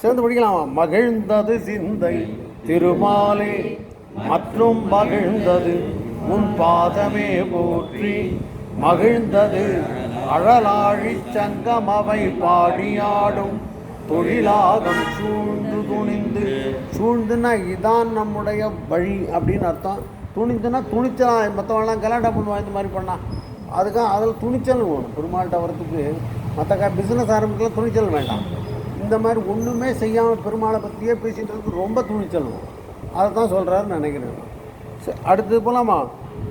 சேர்ந்து படிக்கலாமா. மகிழ்ந்தது சிந்தை திருமாலே மற்றும் மகிழ்ந்தது உன் பாதமே போற்றி. மகிழ்ந்தது அழலாழி சங்கம் அவை பாடியாடும். தொழிலாகம் சூழ்ந்து துணிந்து சூழ்ந்துன்னா இதான் நம்முடைய வழி அப்படின்னு அர்த்தம். துணிந்துன்னா துணிச்சலாம் மற்றவங்களாம் கலாட்டா பண்ணுவா இந்த மாதிரி பண்ணா. அதுக்காக அதில் துணிச்சல் வேணும். பெருமாள்கிட்ட வரத்துக்கு மற்ற க பிஸ்னஸ் ஆரம்பிக்கலாம் துணிச்சல் வேண்டாம். இந்த மாதிரி ஒன்றுமே செய்யாமல் பெருமாளை பற்றியே பேசிகிட்டு இருக்கு ரொம்ப துணிச்சல். அதை தான் சொல்கிறாருன்னு நினைக்கிறேன். சரி, அடுத்தது போலாமா?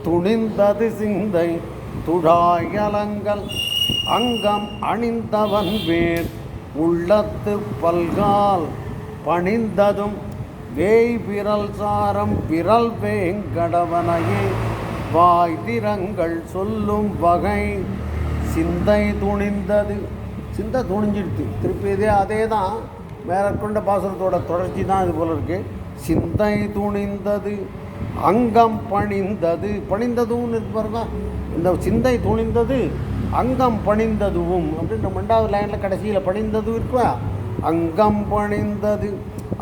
துணிந்தது சிந்தை துடாயலங்கள் அங்கம் அணிந்தவன் வேர் உள்ளத்து பல்கால் பணிந்ததும் வேய் விரல் சாரம் விரல் வேங்கடவனையே வாய் திறங்கள் சொல்லும் வகை சிந்தை துணிந்தது சிந்தை துணிஞ்சிடுச்சு. திருப்பி இதே அதே தான் மேற்கொண்ட பாசனத்தோட தொடர்ச்சி தான் இது போல இருக்கு. சிந்தை துணிந்தது அங்கம் பணிந்தது பணிந்ததுன்னு இருக்கு பாருங்க இந்த சிந்தை துணிந்தது அங்கம் பணிந்ததுவும் அப்படின்ற ரெண்டாவது லைனில் கடைசியில் பணிந்தது இருக்கா அங்கம் பணிந்தது.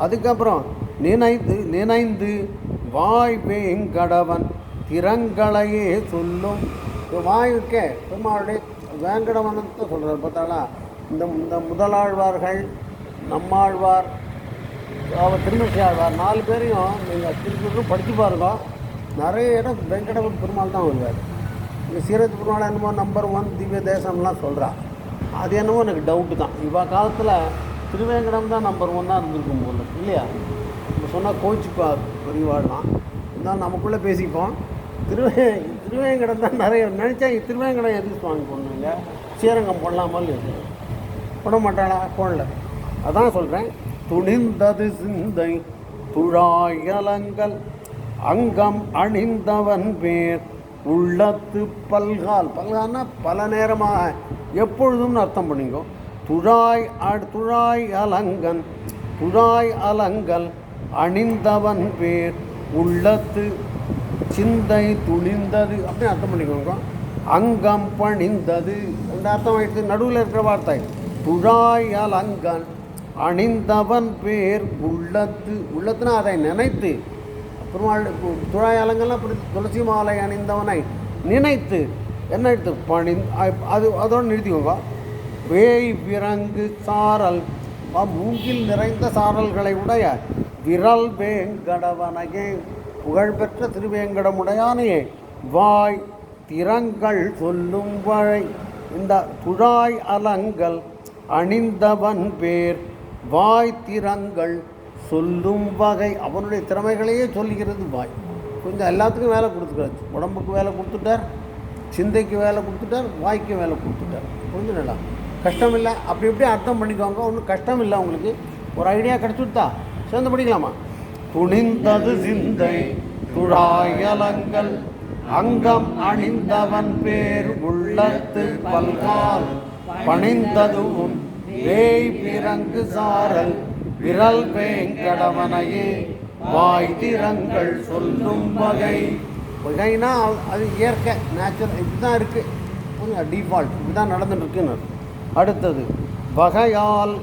அதுக்கப்புறம் நினைந்து நினைந்து வாய் திறங்களையே சொல்லும். வாய் இருக்கே பெருமாளுடைய வேங்கடவனத்தை சொல்கிறார் பார்த்தாளா? இந்த இந்த முதலாழ்வார்கள் நம்மாழ்வார் அவர் திருமணி ஆழ்வார் நாலு பேரையும் நீங்கள் திருப்பூரும் படித்து பாருங்க. நிறைய இடம் வெங்கடவன் பெருமாள் தான் வருவார். இந்த சீரத்து பெருமாள் என்னமோ நம்பர் ஒன் திவ்ய தேசம்லாம் சொல்கிறா அது என்னமோ எனக்கு டவுட்டு தான். இவ்வளோ காலத்தில் திருவேங்கடம் தான் நம்பர் ஒன்னாக இருந்திருக்கும் போல இல்லையா? நம்ம சொன்னால் கோச்சிப்பார் பெரியவாழ்லாம் இருந்தாலும் நமக்குள்ளே பேசிப்போம். திருவே திருவேங்கடம் தான் நிறைய நினச்சா திருவேங்கடம் எதுக்கு சுவாமி பண்ணுவீங்க ஸ்ரீரங்கம் போடலாமல் இருக்குது போட மாட்டாளா? ஃபோனில் அதான் சொல்கிறேன் துணிந்தது சிந்தை துழாயலங்கள் அங்கம் அணிந்தவன் பேர் உள்ளத்து பல்கால். பல்கால்னா பல நேரமாக எப்பொழுதும்னு அர்த்தம் பண்ணிக்கோ. துழாய் அ- துழாய் அலங்கன் துழாய் அலங்கல் அணிந்தவன் பேர் உள்ளத்து சிந்தை துணிந்தது அப்படின்னு அர்த்தம் பண்ணிக்கோங்க. அங்கம் பணிந்தது. அந்த அர்த்தம் ஆகிடுச்சு நடுவில் இருக்கிற வார்த்தை. புழாய் அலங்கன் அணிந்தவன் பேர் உள்ளத்து. உள்ளத்துனா அதை நினைத்து. பெருமாள் துழாய் அலங்கெல்லாம் அப்படி துளசி மாலை அணிந்தவனை நினைத்து. என்ன எடுத்து? பணி அது அதோடு நிறுத்திக்கோங்க. வேய் விரங்கு சாரல். மூங்கில் நிறைந்த சாரல்களை உடைய விரல் வேங்கடவனையே புகழ்பெற்ற திருவேங்கடமுடையானையே வாய் திறங்கள் சொல்லும் வழை. இந்த துழாய் அலங்கள் அணிந்தவன் பேர் வாய் திறங்கள் சொல்லும் வகை. அவனுடைய திறமைகளையே சொல்லுகிறது வாய். கொஞ்சம் எல்லாத்துக்கும் வேலை கொடுத்துக்கிறாச்சு உடம்புக்கு வேலை கொடுத்துட்டார் சிந்தைக்கு வேலை கொடுத்துட்டார் வாய்க்கு வேலை கொடுத்துட்டார். புரிஞ்சுடலாம் கஷ்டம் இல்லை அப்படி இப்படி அர்த்தம் பண்ணிக்கோங்க. ஒன்றும் கஷ்டம் இல்லை உங்களுக்கு. ஒரு ஐடியா கிடச்சுட்டா சேர்ந்து படிக்கலாமா? துணிந்தது சிந்தை துழாயலங்கள் அங்கம் அணிந்தவன் பேர் உள்ளத்து பல்கால் பணிந்ததுவும் வேய் பிறங்கு சாரல் விரல் வேங்கடவனையே வாய் திறங்கள் சொல்லும் வகை. வகைனா அது இயற்கை நேச்சுரல் இப்படிதான் இருக்குது டிஃபால்ட் இப்படிதான் நடந்துட்டு இருக்குன்னு அடுத்தது வகையால்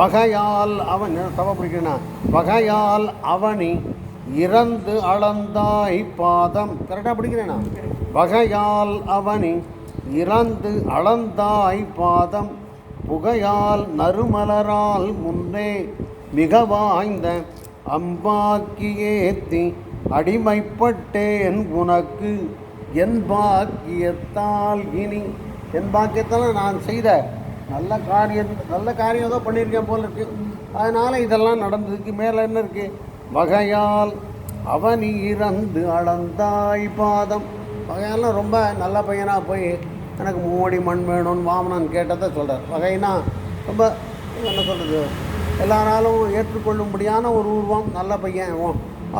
வகையால் அவன் தவ பிடிக்கிறேன்னா வகையால் அவனி இறந்து அளந்தாய் பாதம். கரெக்டாக பிடிக்கிறேனா வகையால் அவனி இறந்து அளந்தாய் பாதம். புகையால் நறுமலரால் முன்னே மிக வாய்ந்த அம்பாக்கியேத்தி அடிமைப்பட்டேன் உனக்கு. என் பாக்கியத்தால் இனி என் பாக்கியத்தால் நான் செய்த நல்ல காரியம் நல்ல காரியம் ஏதோ பண்ணியிருக்கேன் போல் இருக்கு. அதனால் இதெல்லாம் நடந்ததுக்கு மேலே என்ன இருக்கு? வகையால் அவன் இறந்து அளந்தாய் பாதம். வகையாலாம் ரொம்ப நல்ல பையனாக போய் எனக்கு மோடி மண் வேணும்னு வாமனன் கேட்டதை சொல்கிறார் வகைனா ரொம்ப என்ன சொல்கிறது எல்லாராலும் ஏற்றுக்கொள்ளும்படியான ஒரு உருவம் நல்ல பையன்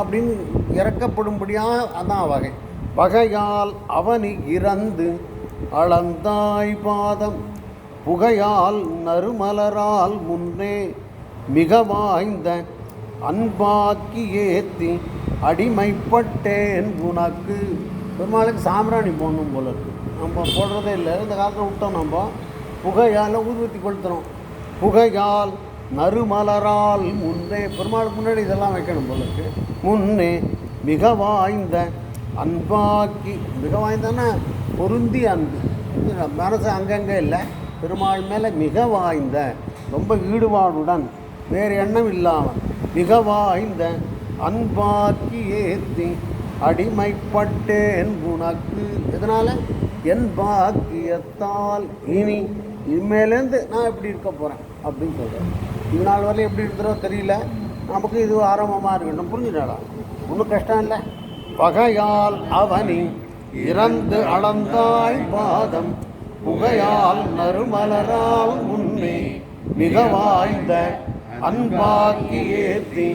அப்படின்னு இறக்கப்படும்படியாக அதான் வகை. வகையால் அவனி இறந்து அளந்தாய் பாதம் புகையால் நறுமலரால் முன்னே மிக வாய்ந்த அன்பாக்கி ஏத்தி அடிமைப்பட்டேன் உனக்கு. பெருமாளுக்கு சாம்பிராணி போடணும் போல இருக்கு. நம்ம போடுறதே இல்லை. இந்த காலத்தில் விட்டோம் நம்ம. புகையால் ஊதுவத்தி கொளுத்துறோம். புகையால் நறுமலரால் முன்னே பெருமாளுக்கு முன்னாடி இதெல்லாம் வைக்கணும் போல முன்னே மிக வாய்ந்த அன்பாக்கி மிக வாய்ந்தன்னா பொருந்தி அன்பு. மனசு அங்கங்கே இல்லை. பெருமாள் மேலே மிக வாய்ந்த ரொம்ப ஈடுபாடுடன் வேறு எண்ணம் இல்லாமல் மிக வாய்ந்த அன்பாக்கி ஏற்றி அடிமைப்பட்டேன் உனக்கு. இதனால் என் பாக்கியத்தால் இனி இனிமேலேருந்து நான் எப்படி இருக்க போகிறேன் அப்படின்னு சொல்கிறேன் இந்நாள் நாள் வரையும் எப்படி இருக்கிறோ தெரியல. நமக்கு இது ஆரம்பமாக இருக்கட்டும். புரிஞ்சுட்டாடா ஒன்றும் கஷ்டம் இல்லை. பகையால் அவனி இறந்து அளந்தாய் பாதம். புகையால் நறுமலரால் உண்மை மிக வாய்ந்த அன்பாக்கி ஏத்தி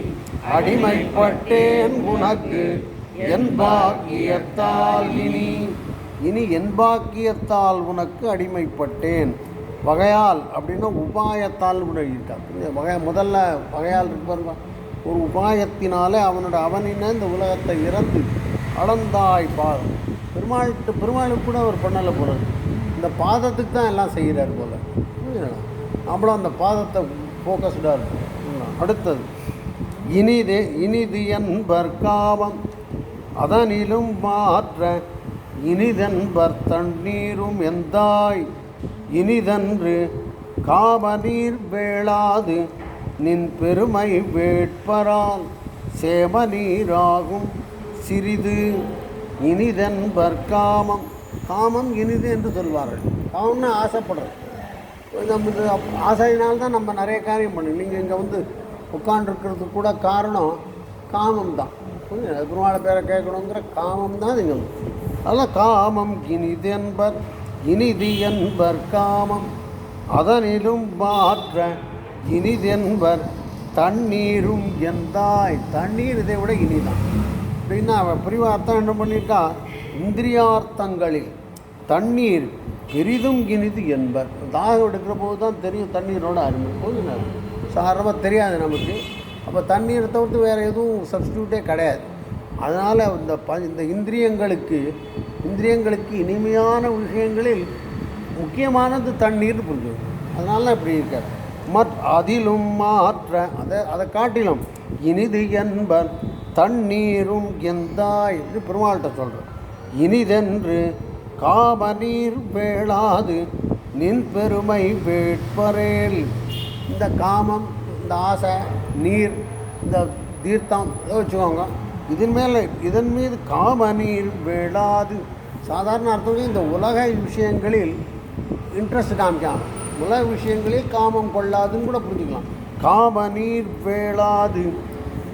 அடிமைப்பட்டேன் உனக்கு. என் பாக்கியத்தால் இனி இனி என் பாக்கியத்தால் உனக்கு அடிமைப்பட்டேன். வகையால் அப்படின்னா உபாயத்தால் கூட வகை முதல்ல வகையால் இருக்கு ஒரு உபாயத்தினாலே அவனோட அவனின இந்த உலகத்தை இறந்து அளந்தாய் பால் பெருமாள்கிட்ட பெருமாளுக்கு கூட அவர் பண்ணலை போல இந்த பாதத்துக்கு தான் எல்லாம் செய்கிறார் போல நம்மளும் அந்த பாதத்தை ஃபோக்கஸ்டாக இருக்கும் அடுத்தது இனிது இனிது என்பர்காவம் அதனிலும் மாற்ற இனிதன்பர் தண்ணீரும் எந்தாய்? இனிதன்று காமநீர் வேளாது நின் பெருமை வேட்பரால் சேம நீராகும் சிறிது. இனிதன்பர் காமம் காமம் இனிது என்று சொல்வார்கள். காமம்னு ஆசைப்படுறது. நம்ம இது ஆசையினால்தான் நம்ம நிறைய காரியம் பண்ணணும். நீங்கள் இங்கே வந்து உட்காண்டிருக்கிறதுக்கு கூட காரணம் காமம் தான் புரியுது பெருமாள் பேரை கேட்கணுங்கிற காமம் தான் நீங்கள் அதெல்லாம் காமம் இனிது என்பர் இனிது என்பர் காமம். அதனிலும் மாற்ற இனிதென்பர் தண்ணீரும் எந்தாய். தண்ணீர் இதை விட இனிதான். அப்படின்னா அவன் பிரிவா அர்த்தம் என்ன பண்ணியிருக்கா இந்திரியார்த்தங்களில் தண்ணீர் பெரிதும் இனிது என்பர். தாகம் எடுக்கிற போது தான் தெரியும் தண்ணீரோட அருமை. போதும் சாதாரணமாக தெரியாது நமக்கு. அப்போ தண்ணீரை தவிர்த்து வேறு எதுவும் சப்ஸ்டியூட்டே கிடையாது. அதனால் இந்த ப இந்த இந்திரியங்களுக்கு இந்திரியங்களுக்கு இனிமையான விஷயங்களில் முக்கியமானது தண்ணீர் புரிஞ்சு அதனால இப்படி இருக்கார். மற் அதிலும் மாற்ற அதை அதை காட்டிலும் இனிது என்பர் தண்ணீரும் எந்தாய் என்று பெருமாள்கிட்ட சொல்கிறார் இனிதென்று காமநீர் வேளாது நின் பெருமை வேட்பரேல். இந்த காமம் இந்த ஆசை நீர் இந்த தீர்த்தம் இதை வச்சுக்கோங்க. இதன் மேலே இதன் மீது காம நீர் வேளாது. சாதாரண அர்த்தத்தில் இந்த உலக விஷயங்களில் இன்ட்ரெஸ்ட் காமிக்கலாம் உலக விஷயங்களில் காமம் கொள்ளாதுன்னு கூட புரிஞ்சுக்கலாம். காம நீர் வேளாது.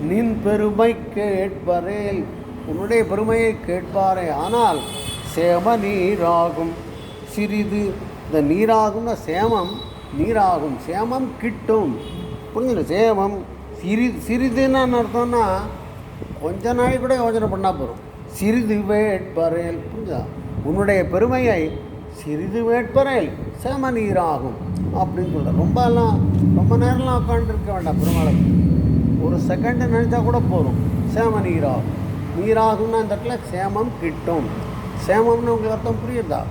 நின் பெருமை கேட்பரேல். உன்னுடைய பெருமையை கேட்பாரே. ஆனால் சேம நீராகும். சிறிது. இந்த நீராகும்னா சேமம் நீராகும். சேமம் கிட்டும். புரிஞ்சுக்கல? சேமம் சிறி சிறிதுன்னு அர்த்தம்னா கொஞ்ச நாள் கூட யோசனை பண்ணால் போதும். சிறிது வேட்பரேல் புரிஞ்சா உன்னுடைய பெருமையை சிறிது வேட்பரேல் சேம நீராகும் அப்படின்னு சொல்கிறேன் ரொம்பலாம் ரொம்ப நேரம்லாம் உட்காந்துருக்க வேண்டாம் பெருமாளை. ஒரு செகண்ட் நினச்சா கூட போதும். சேம நீராகும் நீராகும்னா அந்த இடத்துல சேமம் கிட்டும். சேமம்னு உங்களுக்கு அர்த்தம் புரியுதா?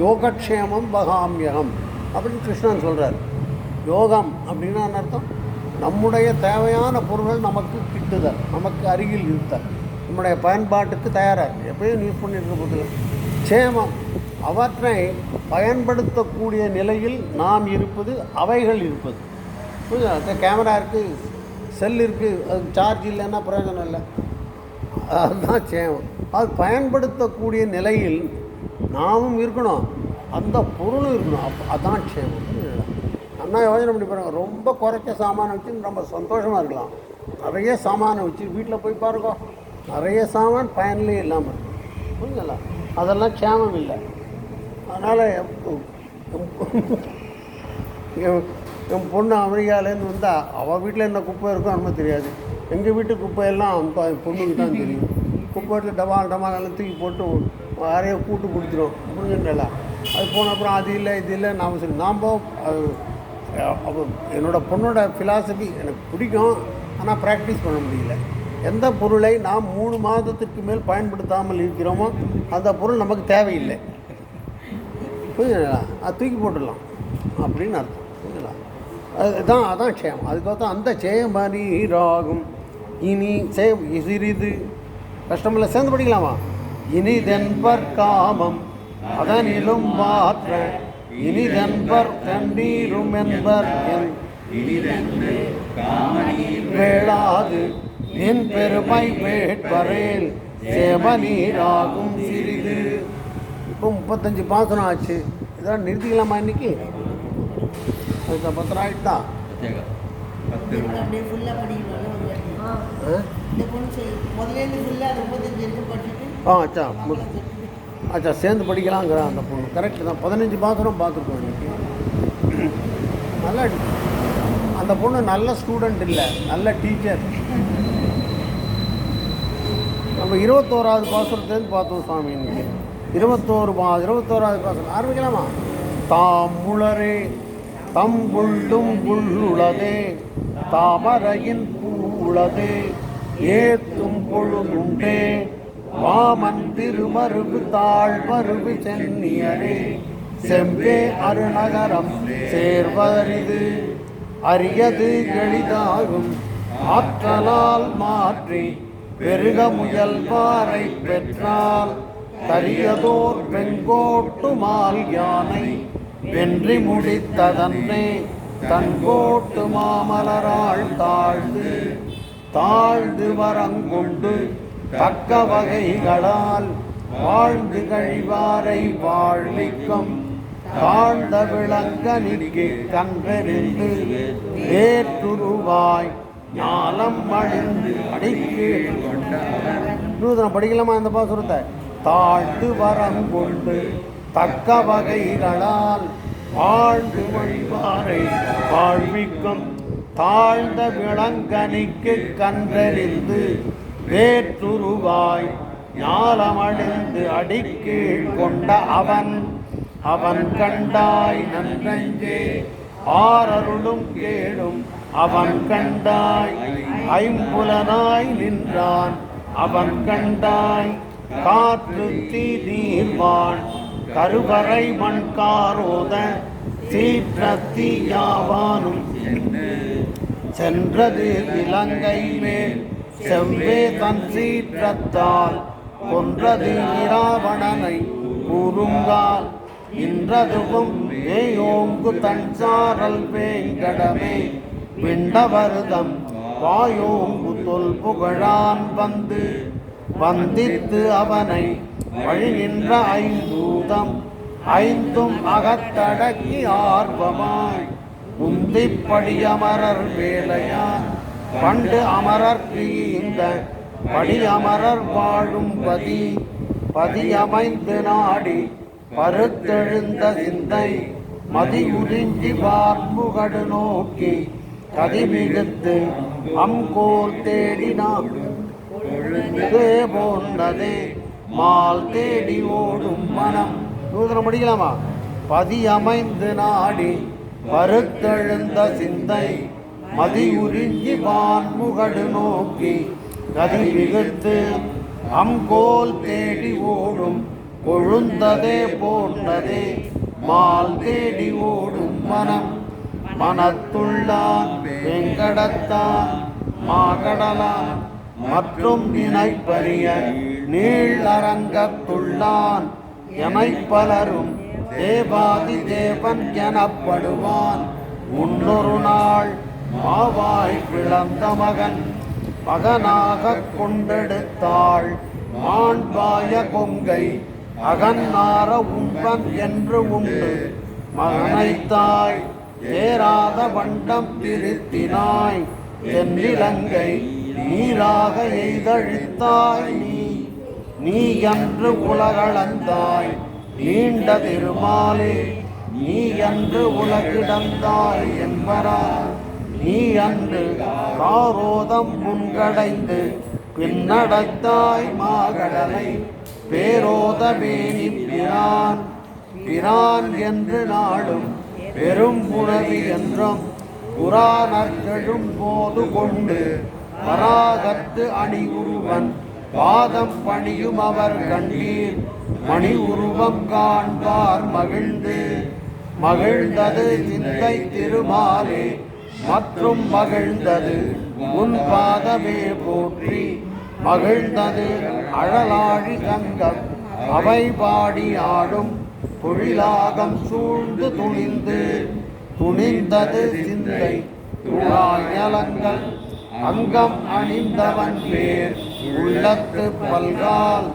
யோகக்ஷேமம் பகாமியகம் அப்படின்னு கிருஷ்ணன் சொல்கிறார் யோகம் அப்படின்னா என்ன அர்த்தம்? நம்முடைய தேவையான பொருள்கள் நமக்கு கிட்டுதல் நமக்கு அருகில் இருத்தல். நம்முடைய பயன்பாட்டுக்கு தயாராக எப்பயும் யூஸ் பண்ணியிருக்க போதில் சேமம். அவற்றை பயன்படுத்தக்கூடிய நிலையில் நாம் இருப்பது அவைகள் இருப்பது. புரியுதா? கேமரா இருக்குது செல் இருக்குது அது சார்ஜ் இல்லைன்னா பிரயோஜனம் இல்லை. அதுதான் சேமம். அது பயன்படுத்தக்கூடிய நிலையில் நாமும் இருக்கணும். அந்த பொருளும் இருக்கணும். அப் அதான் சேமம். நான் யோசனை பண்ணி பாருங்க. ரொம்ப குறைச்ச சாமானை வச்சு ரொம்ப சந்தோஷமாக இருக்கலாம். நிறைய சாமானை வச்சு வீட்டில் போய் பாருங்க. நிறைய சாமான் பயன்லேயே இல்லாமல் இருக்கும் புரியுங்களா அதெல்லாம் கேமம் இல்லை. அதனால் என் என் பொண்ணு அமெரிக்காலேருந்து வந்தால் அவள் வீட்டில் என்ன குப்பை இருக்கோ நம்ம தெரியாது. எங்கள் வீட்டு குப்பையெல்லாம் அந்த பொண்ணுக்கு தான் தெரியும். குப்பை எடுத்து டபால் டபால் எல்லாம் தூக்கி போட்டு யாரையோ கூட்டு கொடுத்துரும் புரிஞ்சுங்களா அது போன அப்புறம் அது இல்லை இது இல்லை நாம் சரி நாம் அப்போ பொண்ணோட ஃபிலாசபி எனக்கு பிடிக்கும். ஆனால் ப்ராக்டிஸ் பண்ண முடியல. எந்த பொருளை நாம் மூணு மாதத்திற்கு மேல் பயன்படுத்தாமல் இருக்கிறோமோ அந்த பொருள் நமக்கு தேவையில்லை. புரியுதுங்களா அது தூக்கி போட்டுடலாம் அப்படின்னு அர்த்தம். புரியுங்களா அதுதான் அதான் க்ஷேமம். அதுக்கப்புறம் அந்த சேமநீராகும் இனி சே சிறிது கஷ்டமில்ல சேர்ந்து படிக்கலாமா? இனிதென்பர் காமம் அதனிலும் மாற்ற இனிதென்பர் கண்டீரும் என்பர் என் வேளாது என் பெருமை வேட்பரேல் சேமநீராகும் சிறிது. இப்போ முப்பத்தஞ்சு பாசனம் ஆச்சு. இதெல்லாம் நிறுத்திக்கலாமா இன்னைக்கு? அதுக்கு பத்திரம் ஆயிட்டா. ஆ? சரி. அச்சா சேர்ந்து படிக்கலாங்கிற அந்த பொண்ணு. கரெக்டு தான். பதினஞ்சு பாத்திரம் பார்த்துருக்கோம் இன்றைக்கி நல்லா அந்த பொண்ணு நல்ல ஸ்டூடெண்ட் இல்லை. நல்ல டீச்சர் நம்ம இருபத்தோராவது பாசுரத்துலேருந்து பார்த்தோம் சாமி இன்றைக்கி இருபத்தோரு பா இருபத்தோராவது பாசுரம். ஆரம்பிக்கலாமா? தாம் உளரே தம் புள்ளும் புள்ளுளதே தாமரையின் பூளதே ஏத்தும் பொழுதுண்டே வாமன் திருமருவு தாழ்மருவு சென்னியரே செம்பே அருநகரம் சேர்வரிது அரியது எளிதாகும். ஆற்றலால் மாற்றி பெருக முயல்வாரை பெற்றால் தரியதோர் வெங்கோட்டு மால் யானை வென்றி முடித்ததன்னே தன்கோட்டு மாமலராள் தாழ்ந்து தாழ்ந்து வரங்கொண்டு தக்க வகைகளால் வாழ்ந்து கழிவாரை வாழ்விக்கும் தாழ்ந்த விளங்கனிக்கு கன்றெறிந்து வேற்றுருவாய். ஞானம் அழிந்து அடிக்கு. நூதனம் படிக்கலாமா இந்த பாசுரத்தை? தாழ்ந்து வரங்கொண்டு தக்க வகைகளால் வாழ்ந்து வழிவாரை வாழ்விக்கும் தாழ்ந்த விளங்கனிக்கு கன்றறிந்து வேற்றுருவாய். ஞாலமடைந்து அடிக்கீழ் கொண்ட அவன் அவன் கண்டாய் நன்றஞ்சே ஆரருளும் கேடும் அவன் கண்டாய். ஐம்புலனாய் நின்றான் அவன் கண்டாய். காற்று தீ நீர்வான் கருவறை மண்காரோத சீற்றத்தி யாவானும். சென்றது இலங்கை மேல் செவ்வே தன் சீற்றத்தால் கொன்றது இராவணனை கூறுங்கால் இன்றதுவும் ஏயோங்கு தன் சாரல் வேங்கடமே பிண்டவருதம் வாயோங்கு தொல் புகழான் வந்து வந்தித்து அவனை வழிகின்ற ஐந்தூதம் ஐந்தும் அகத்தடக்கி ஆர்வமாய் உந்திப்படியமரர் வேலையான் பண்டு அமரர் இந்த படி அமரர் வாழும் பதி பதியமைந்து நாடி பருத்தெழுந்த சிந்தை மதி உறிஞ்சி பார்ப்புகடு நோக்கி கதிமிகுத்து அம்கோல் தேடினான் பொழுதே போன்றதே மால் தேடி ஓடும் மனம். நூதனம் படிக்கலாமா? பதி அமைந்து நாடி பருத்தெழுந்த சிந்தை மதி உறிஞ்சி வான்முகடு நோக்கி கதி மிகுத்து அங்கோல் தேடி ஓடும் கொழுந்ததே போன்றதே மால் தேடி ஓடும் மனம். மனத்துள்ளான் வெங்கடத்தான் மாகடலான் மற்றும் நினைப்பறிய நீளரங்கத்துள்ளான் எமைப் பலரும் தேவாதி தேவன் எனப்படுவான். முன்னொரு நாள் மாவாய் பிளந்த மகன் மகனாகக் கொண்டெடுத்தாள். மாண்பாய கொங்கை அகன்னார உண்பன் என்று உண்டு. மகனைத்தாய் ஏறாத வண்டம் திருத்தினாய். என் இலங்கை நீராக எய்தழித்தாய் நீ. நீ என்று உலகளந்தாய். நீண்ட திருமாலே நீ என்று உலகிடந்தாய் என்பரா நீ அன்று காரோதம் முன்கடைந்து பின்னடத்தாய் மாகடலை. பேரோதமேனி பிரான் பிரான் என்று நாடும் பெரும் புனவி என்றும் புராணர்களும் போது கொண்டு வராகத்து அணி உருவன் பாதம் பணியும் அவர் கண்டீர். மணி உருவம் காண்பார் மகிழ்ந்து மகிழ்ந்தது சிந்தை திருமாலே. மற்றும் மகிழ்ந்தது. உன் பாதமே போற்றி மகிழ்ந்தது அழலாழி தங்கம். அவை பாடி ஆடும் பொழிலாகம் சூழ்ந்து துணிந்து துணிந்தது சிந்தை. துழாயலங்கள் அங்கம் அணிந்தவன் பேர் உள்ளத்து பல்கால்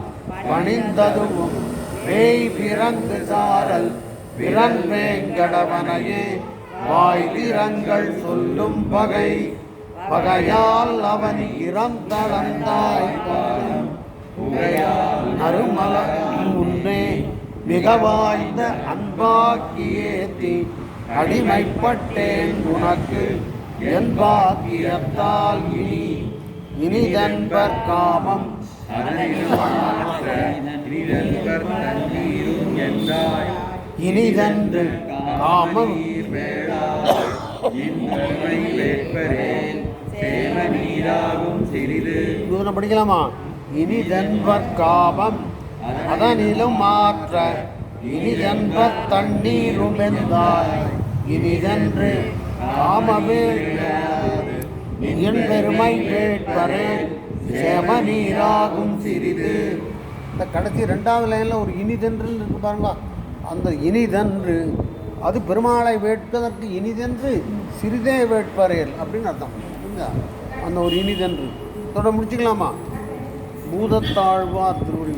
பணிந்ததும் பேய் பிறந்து சாரல். பிறந்தேங்கடவனையே வாய் திறங்கள் சொல்லும் பகை. பகையால் அவன் இறந்தளந்தாய் அருமல முன்னே மிக வாய்ந்த அன்பாக்கியேத்தி அடிமைப்பட்டேன் உனக்கு என் பாக்கியத்தால் இனி. இனிதன்பர் காமம். இனிதன்று காமம். இதுல படிக்கலாமா? இனிதன்பர் காபம் அதனிலும் மாற்ற இனிதன்பர் தண்ணீரும் வெந்தாய். இனிதன்று காமமே என் பெருமை கேட்பரே செம நீராகும் சிறிது. இந்த கடைசி ரெண்டாவது லைனில் ஒரு இனிதன்று இருக்கு பாருங்களா? அந்த இனிதன்று அது பெருமாளை வேட்பதற்கு இனிதென்று சிறிதே வேட்பரேல் அப்படின்னு அர்த்தம். புரியுதா? அந்த ஒரு இனிதென்று. தொடர் முடிச்சுக்கலாமா? பூதத்தாழ்வார் திரு